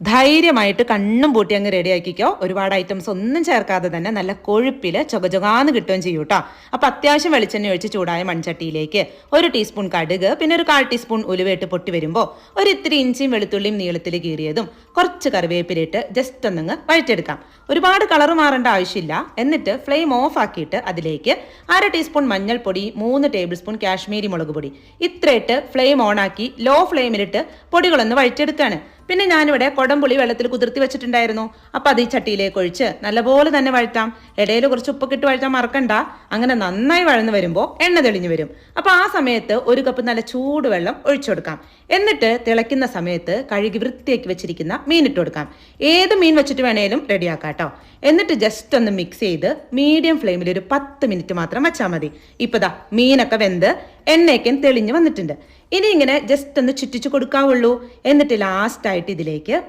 ധൈര്യമായിട്ട് കണ്ണും പൂട്ടി അങ്ങ് റെഡി ആക്കിക്കോ. ഒരുപാട് ഐറ്റംസ് ഒന്നും ചേർക്കാതെ തന്നെ നല്ല കൊഴുപ്പിൽ ചുകചുകാന്ന് കിട്ടുകയും ചെയ്യും കേട്ടോ അപ്പം അത്യാവശ്യം വെളിച്ചെണ്ണ ഒഴിച്ച് ചൂടായ മൺചട്ടിയിലേക്ക് ഒരു ടീസ്പൂൺ കടുക് പിന്നെ ഒരു കാൽ ടീസ്പൂൺ ഉലുവയിട്ട് പൊട്ടി വരുമ്പോൾ ഒരു ഇത്തിരി ഇഞ്ചിയും വെളുത്തുള്ളിയും നീളത്തിൽ കീറിയതും കുറച്ച് കറിവേപ്പിലിട്ട് ജസ്റ്റ് ഒന്നങ്ങ് വഴറ്റെടുക്കാം ഒരുപാട് കളർ മാറേണ്ട ആവശ്യമില്ല. എന്നിട്ട് ഫ്ലെയിം ഓഫ് ആക്കിയിട്ട് അതിലേക്ക് അര ടീസ്പൂൺ മഞ്ഞൾപ്പൊടി മൂന്ന് ടേബിൾ സ്പൂൺ കാശ്മീരി മുളക് പൊടി. ഇത്രയിട്ട് ഫ്ലെയിം ഓൺ ആക്കി ലോ ഫ്ലെയിമിലിട്ട് പൊടികളൊന്ന് വഴറ്റെടുക്കുകയാണ് പിന്നെ ഞാനിവിടെ കൊടംപുളി വെള്ളത്തിൽ കുതിർത്തി വെച്ചിട്ടുണ്ടായിരുന്നു. അപ്പൊ അത് ഈ ചട്ടിയിലേക്ക് ഒഴിച്ച് നല്ലപോലെ തന്നെ വഴറ്റാം. ഇടയിൽ കുറച്ച് ഉപ്പൊക്കെ ഇട്ട് വഴറ്റാൻ മറക്കണ്ട. അങ്ങനെ നന്നായി വഴന്ന് വരുമ്പോൾ എണ്ണ തെളിഞ്ഞു വരും. അപ്പൊ ആ സമയത്ത് ഒരു കപ്പ് നല്ല ചൂടുവെള്ളം ഒഴിച്ചു കൊടുക്കാം. എന്നിട്ട് തിളയ്ക്കുന്ന സമയത്ത് കഴുകി വൃത്തിയാക്കി വെച്ചിരിക്കുന്ന മീൻ ഇട്ട് കൊടുക്കാം. ഏത് മീൻ വെച്ചിട്ട് വേണേലും റെഡിയാക്കാം കേട്ടോ എന്നിട്ട് ജസ്റ്റ് ഒന്ന് മിക്സ് ചെയ്ത് മീഡിയം ഫ്ലെയിമിൽ ഒരു പത്ത് മിനിറ്റ് മാത്രം വെച്ചാൽ മതി. ഇപ്പൊ ദാ മീനൊക്കെ വെന്ത് എണ്ണയൊക്കെ തെളിഞ്ഞു വന്നിട്ടുണ്ട്. ഇനി ഇങ്ങനെ ജസ്റ്റ് ഒന്ന് ചുറ്റിച്ചു കൊടുക്കാവുള്ളൂ. എന്നിട്ട് ലാസ്റ്റായിട്ട് ഇതിലേക്ക്